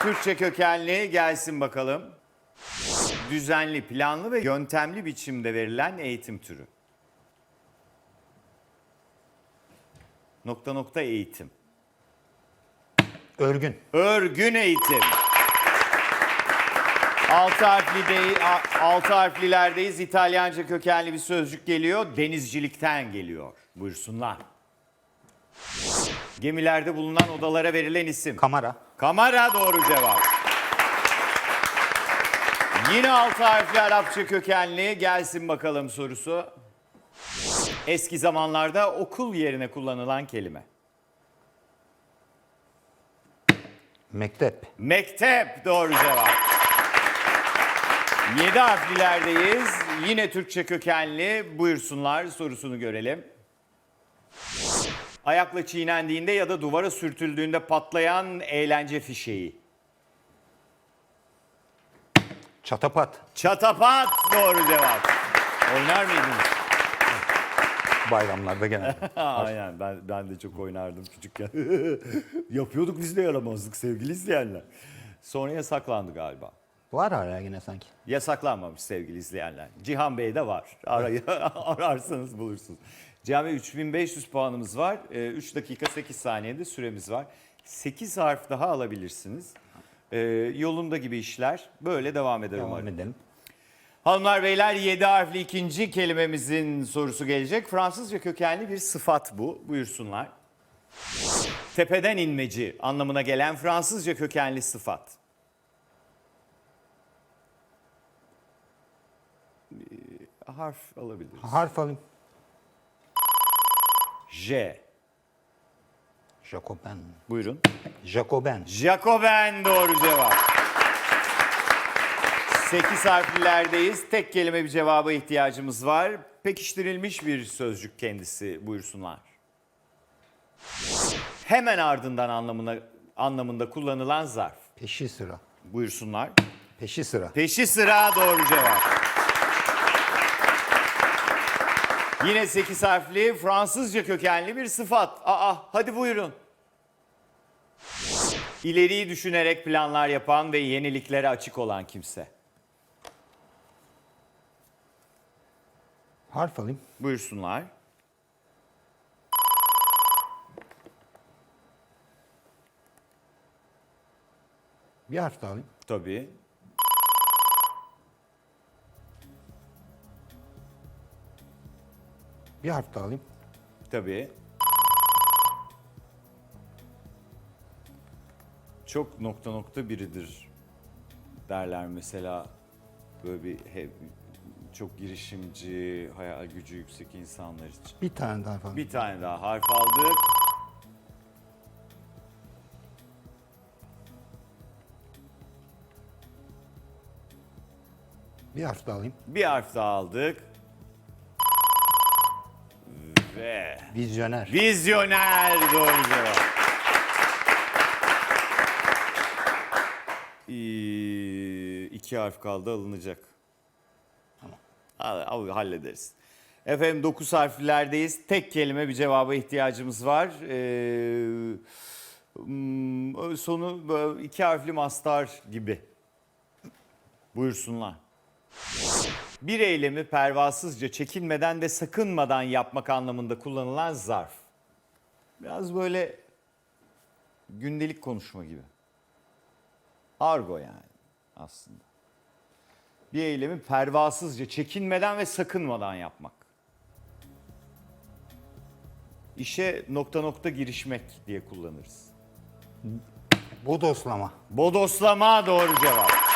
Türkçe kökenli gelsin bakalım. Düzenli, planlı ve yöntemli biçimde verilen eğitim türü. Nokta nokta eğitim. Örgün. Örgün eğitim. Altı harfli de, a- altı harflilerdeyiz. İtalyanca kökenli bir sözcük geliyor. Denizcilikten geliyor. Buyursunlar. Gemilerde bulunan odalara verilen isim. Kamera. Kamera doğru cevap. Yine altı harfli Arapça kökenli gelsin bakalım sorusu. Eski zamanlarda okul yerine kullanılan kelime. Mektep. Mektep doğru cevap. Yedi harflilerdeyiz. Yine Türkçe kökenli. Buyursunlar sorusunu görelim. Ayakla çiğnendiğinde ya da duvara sürtüldüğünde patlayan eğlence fişeği. Çatapat. Çatapat doğru cevap. Oynar mıydınız? Bayramlarda genelde. Aynen ben, ben de çok oynardım küçükken. Yapıyorduk biz de yaramazlık sevgili izleyenler. Sonra yasaklandı galiba. Var hala yine sanki. Yasaklanmamış sevgili izleyenler. Cihan Bey'de var. Arayı, ararsanız bulursunuz. Cihan Bey 3500 puanımız var. 3 dakika 8 saniyede süremiz var. 8 harf daha alabilirsiniz. Ee, yolunda gibi işler. Böyle devam eder Devam umarım. edelim. Hanımlar beyler 7 harfli ikinci kelimemizin sorusu gelecek. Fransızca kökenli bir sıfat bu. Buyursunlar. Tepeden inmeci anlamına gelen Fransızca kökenli sıfat. Bir harf alabiliriz. Harf alayım. J. Jacoben. Buyurun. Jacoben. Jacoben doğru cevap. 8 harflilerdeyiz. Tek kelime bir cevaba ihtiyacımız var. Pekiştirilmiş bir sözcük kendisi buyursunlar. Hemen ardından anlamına anlamında kullanılan zarf. Peşi sıra. Buyursunlar. Peşi sıra. Peşi sıra doğru cevap. Yine 8 harfli Fransızca kökenli bir sıfat. Aa hadi buyurun. İleriyi düşünerek planlar yapan ve yeniliklere açık olan kimse. Harf alayım. Buyursunlar. Bir harf daha alayım. Tabii. Bir harf daha alayım. Tabii. Çok nokta nokta biridir derler mesela böyle bir he- çok girişimci, hayal gücü yüksek insanlar için. Bir tane daha alayım. Bir tane daha harf aldık. Bir harf daha alayım. Bir harf daha aldık. Ve Vizyoner. Vizyoner doğru cevap. Ee, iki harf kaldı alınacak. Tamam. Hallederiz. Efendim dokuz harflerdeyiz. Tek kelime bir cevaba ihtiyacımız var. Ee, hmm, sonu böyle iki harfli mastar gibi. Buyursunlar. Bir eylemi pervasızca, çekinmeden ve sakınmadan yapmak anlamında kullanılan zarf. Biraz böyle gündelik konuşma gibi. Argo yani aslında. Bir eylemi pervasızca, çekinmeden ve sakınmadan yapmak. İşe nokta nokta girişmek diye kullanırız. Bodoslama. Bodoslama doğru cevap.